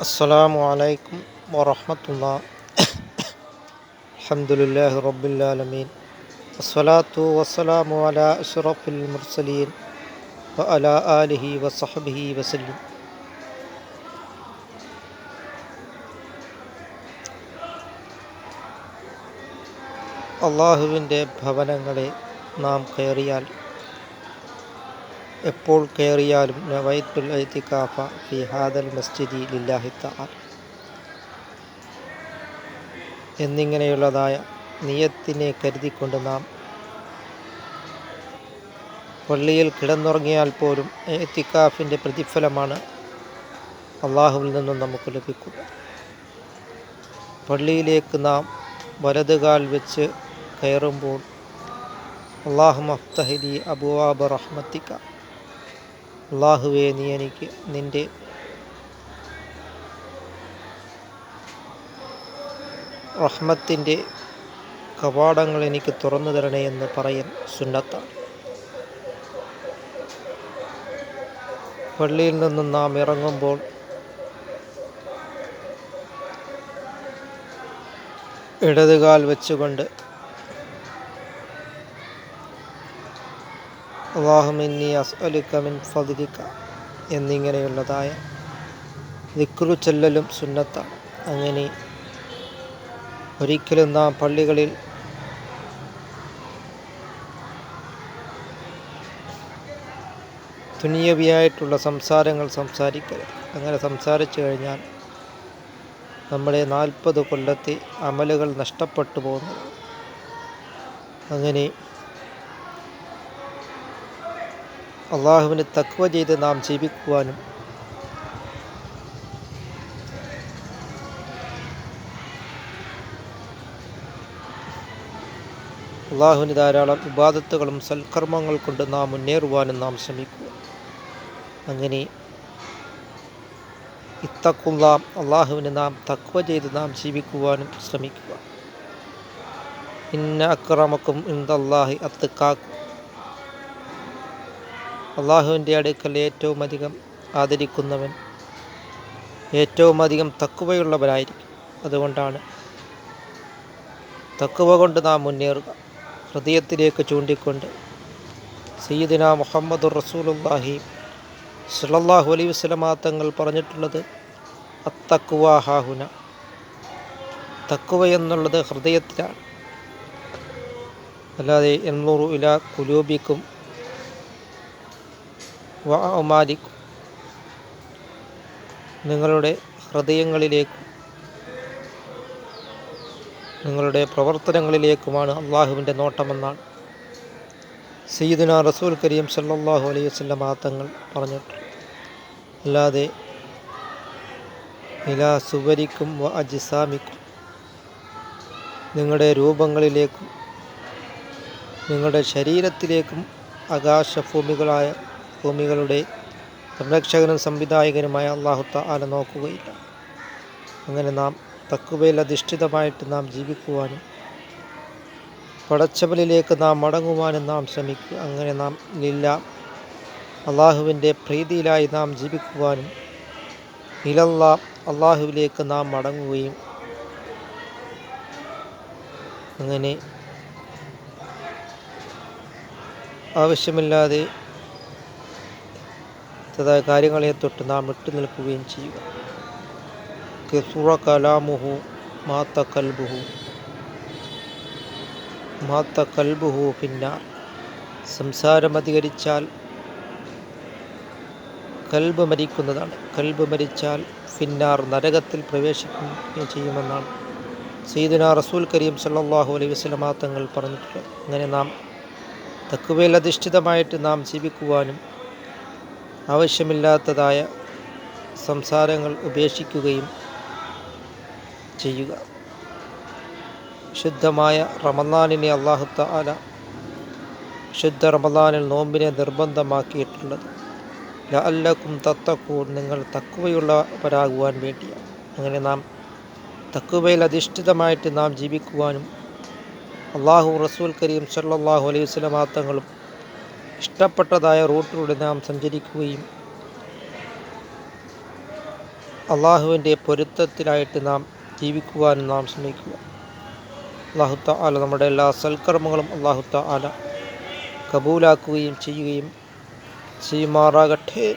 السلام عليكم ورحمة الله الحمد لله رب العالمين والصلاة والسلام على أشرف المرسلين وعلى آله وصحبه وسلم അള്ളാഹുവിൻ്റെ ഭവനങ്ങളെ നാം കയറിയാൽ എപ്പോൾ കയറിയാലും ഫി ഹാദൽ മസ്ജിദി ലില്ലാഹി എന്നിങ്ങനെയുള്ളതായ നിയത്തിനെ കരുതിക്കൊണ്ട് നാം പള്ളിയിൽ കിടന്നുറങ്ങിയാൽ പോലും എത്തിക്കാഫിന്റെ പ്രതിഫലമാണ് അള്ളാഹുവിൽ നിന്നും നമുക്ക് ലഭിക്കുക പള്ളിയിലേക്ക് നാം വലതുകാൽ വെച്ച് കയറുമ്പോൾ അള്ളാഹു മഫ്തഹലി അബുവാബ് റഹ്മത്തിക്ക അള്ളാഹുവെ നീ എനിക്ക് നിന്റെ റഹ്മത്തിന്റെ കവാടങ്ങൾ എനിക്ക് തുറന്നു തരണേ എന്ന് പറയൽ സുന്നത്താണ്. പള്ളിയിൽ നിന്നും നാം ഇറങ്ങുമ്പോൾ ഇടതുകാൽ വെച്ചുകൊണ്ട് അള്ളാഹുമിന്നി അസ്അലുക്കമിൻ ഫദ്ലിക എന്നിങ്ങനെയുള്ളതായ വിക്രു ചെല്ലലും സുന്നത്ത അങ്ങനെ ഒരിക്കലും നാം പള്ളികളിൽ തുനിയവിയായിട്ടുള്ള സംസാരങ്ങൾ സംസാരിക്കരുത്. അങ്ങനെ സംസാരിച്ചു കഴിഞ്ഞാൽ നമ്മുടെ നാൽപ്പത് കൊല്ലത്തെ അമലുകൾ നഷ്ടപ്പെട്ടു പോകുന്നത് അങ്ങനെ അള്ളാഹുവിന് തക്വ ചെയ്ത് നാം ജീവിക്കുവാനും അള്ളാഹുവിന് ധാരാളം വിവാദത്തുകളും സൽക്കർമ്മങ്ങൾ കൊണ്ട് നാം മുന്നേറുവാനും നാം ശ്രമിക്കുക. അങ്ങനെ ഇത്തക്കുള്ള അള്ളാഹുവിന് നാം തക്വ ചെയ്ത് നാം ജീവിക്കുവാനും ശ്രമിക്കുക. ഇന്ന അക്രമക്കും ഇന്ദല്ലാഹി അത്തുക്കാക്കും അള്ളാഹുവിന്റെ അടുക്കൽ ഏറ്റവും അധികം ആദരിക്കുന്നവൻ ഏറ്റവും അധികം തക്കുവയുള്ളവനായിരിക്കും അതുകൊണ്ടാണ് തക്കുവ കൊണ്ട് നാം മുന്നേറുക. ഹൃദയത്തിലേക്ക് ചൂണ്ടിക്കൊണ്ട് സയ്യിദിന മുഹമ്മദ് റസൂലുല്ലാഹി സുലല്ലാഹു അലൈ വസ്ലമാ തങ്ങൾ പറഞ്ഞിട്ടുള്ളത് അത്തക്കുവ ഹാഹുന. തക്കുവ എന്നുള്ളത് ഹൃദയത്തിലാണ്. അല്ലാതെ എണ്ണൂറു ഇല കുലൂബിക്കും വാമാലിക്കും നിങ്ങളുടെ ഹൃദയങ്ങളിലേക്കും നിങ്ങളുടെ പ്രവർത്തനങ്ങളിലേക്കുമാണ് അള്ളാഹുവിന്റെ നോട്ടമെന്നാണ് സയ്യിദുന റസൂൽ കരീം സല്ലാഹു അലൈഹി വസ്ലം മാത്തങ്ങൾ പറഞ്ഞിട്ടുണ്ട് അല്ലാതെ ഇലാ സുവരിക്കും വ അജിസാമിക്കും നിങ്ങളുടെ രൂപങ്ങളിലേക്കും നിങ്ങളുടെ ശരീരത്തിലേക്കും ആകാശഭൂമികളായ ഭൂമികളുടെ സംരക്ഷകനും സംവിധായകനുമായ അള്ളാഹുത്ത ആല നോക്കുകയില്ല. അങ്ങനെ നാം തക്കുവയിൽ അധിഷ്ഠിതമായിട്ട് നാം ജീവിക്കുവാനും പടച്ചവലിലേക്ക് നാം മടങ്ങുവാനും നാം ശ്രമിക്കുക. അങ്ങനെ നാം ലില്ല അള്ളാഹുവിന്റെ പ്രീതിയിലായി നാം ജീവിക്കുവാനും ഇലല്ല അള്ളാഹുവിലേക്ക് നാം മടങ്ങുകയും അങ്ങനെ ആവശ്യമില്ലാതെ ായ കാര്യങ്ങളെ തൊട്ട് നാം വിട്ടു നിൽക്കുകയും ചെയ്യുക. കിസുറ കലാമുഹു മാത്ത കൽബുഹു. മാത്ത കൽബുഹു പിന്ന സംസാരം അധികരിച്ചാൽ കൽബ് മരിക്കുന്നതാണ്. കൽബ് മരിച്ചാൽ ഫിന്നാർ നരകത്തിൽ പ്രവേശിക്കുകയും ചെയ്യുമെന്നാണ് സീദന റസൂൽ കരീം സല്ലാഹു അലൈഹി വസ്ലമാ തങ്ങൾ പറഞ്ഞിട്ടുള്ളത്. അങ്ങനെ നാം തക്കുവയിൽ അധിഷ്ഠിതമായിട്ട് നാം ജീവിക്കുവാനും ആവശ്യമില്ലാത്തതായ സംസാരങ്ങൾ ഉപേക്ഷിക്കുകയും ചെയ്യുക. ശുദ്ധമായ റമദാനിനെ അള്ളാഹു താല ശുദ്ധ റമദാനിൽ നോമ്പിനെ നിർബന്ധമാക്കിയിട്ടുള്ളത്. ലഅല്ലക്കും തത്തക്കൂൺ നിങ്ങൾ തക്കുവയുള്ളവരാകുവാൻ വേണ്ടിയാണ്. അങ്ങനെ നാം തക്കുവയിൽ അധിഷ്ഠിതമായിട്ട് നാം ജീവിക്കുവാനും അള്ളാഹു റസൂൽ കരീം സല്ലാഹു അലൈഹി വസ്ലമാത്തങ്ങളും ഇഷ്ടപ്പെട്ടതായ റൂട്ടിലൂടെ നാം സഞ്ചരിക്കുകയും അള്ളാഹുവിന്റെ പൊരുത്തത്തിലായിട്ട് നാം ജീവിക്കുവാനും നാം ശ്രമിക്കുക. അള്ളാഹുത്ത ആല നമ്മുടെ എല്ലാ സൽക്കർമ്മങ്ങളും അള്ളാഹുത്ത ആല കബൂലാക്കുകയും ചെയ്യുകയും ചെയ്യുമാറാകട്ടെ.